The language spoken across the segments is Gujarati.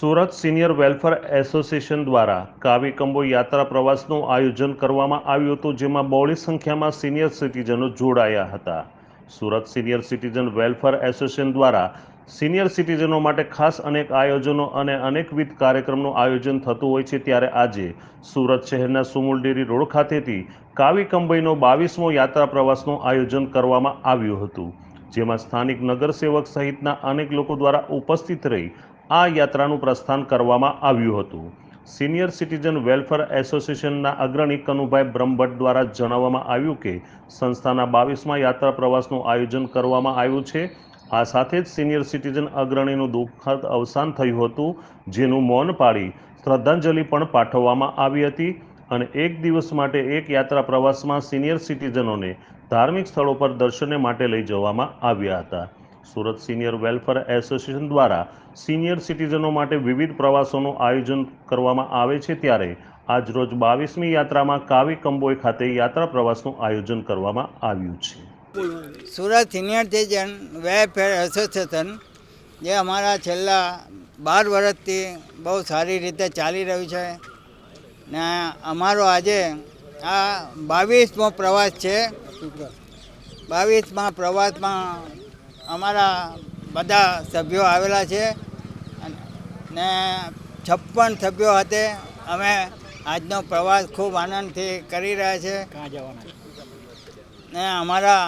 સુરત સિનિયર વેલફેર એસોસિએશન દ્વારા કાવી કંબો યાત્રા પ્રવાસનું આયોજન કરવામાં આવ્યું હતું, જેમાં બહોળી સંખ્યામાં સિનિયર સિટીઝનો જોડાયા હતા. Surat senior citizen welfare association દ્વારા સિનિયર સિટીઝનો માટે ખાસ અનેક આયોજનો અને અનેકવિધ કાર્યક્રમનું આયોજન થતું હોય છે. ત્યારે આજે સુરત શહેરના સુમુલડેરી રોડ ખાતેથી કાવી કંબઈનો બાવીસમો યાત્રા પ્રવાસનું આયોજન કરવામાં આવ્યું હતું, જેમાં સ્થાનિક નગરસેવક સહિતના અનેક લોકો દ્વારા ઉપસ્થિત રહી આ યાત્રાનું પ્રસ્થાન કરવામાં આવ્યું હતું. સિનિયર સિટીઝન વેલફેર એસોસિએશનના અગ્રણી કનુભાઈ બ્રહ્મભટ્ટ દ્વારા જણાવવામાં આવ્યું કે, સંસ્થાના બાવીસમાં યાત્રા પ્રવાસનું આયોજન કરવામાં આવ્યું છે. આ સાથે જ સિનિયર સિટીઝન અગ્રણીનું દુઃખદ અવસાન થયું હતું, જેનું મૌન પાડી શ્રદ્ધાંજલિ પણ પાઠવવામાં આવી હતી અને એક દિવસ માટે એક યાત્રા પ્રવાસમાં સિનિયર સિટીઝનોને ધાર્મિક સ્થળો પર દર્શને માટે લઈ જવામાં આવ્યા હતા. સુરત સિનિયર વેલફેર એસોસિએશન દ્વારા સિનિયર સિટીઝનો માટે વિવિધ પ્રવાસોનું આયોજન કરવામાં આવે છે ત્યારે આજરોજ બાવીસમી યાત્રામાં કાવી કંબોઈ ખાતે યાત્રા પ્રવાસનું આયોજન કરવામાં આવ્યું છે. Surat senior citizen welfare association જે અમારા છેલ્લા બાર વર્ષથી બહુ સારી રીતે ચાલી રહ્યું છે ને અમારો આજે આ બાવીસમો પ્રવાસ છે. બાવીસમાં પ્રવાસમાં અમારા બધા સભ્યો આવેલા છે ને છપ્પન સભ્યો હાથે અમે આજનો પ્રવાસ ખૂબ આનંદથી કરી રહ્યા છે. ને અમારા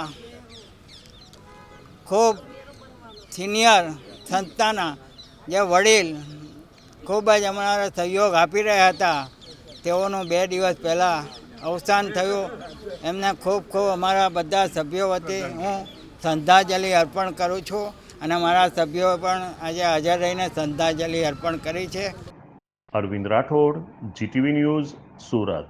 ખૂબ સિનિયર સંસ્થાના જે વડીલ ખૂબ જ અમારા સહયોગ આપી રહ્યા હતા. તેઓનું બે દિવસ પહેલાં અવસાન થયું. એમને ખૂબ ખૂબ અમારા બધા સભ્યો વતી હું શ્રદ્ધાંજલિ અર્પણ કરું છું અને મારા સભ્યો પણ આજે હાજર રહીને શ્રદ્ધાંજલિ અર્પણ કરી છે. Arvind Rathod, GTV news, Surat.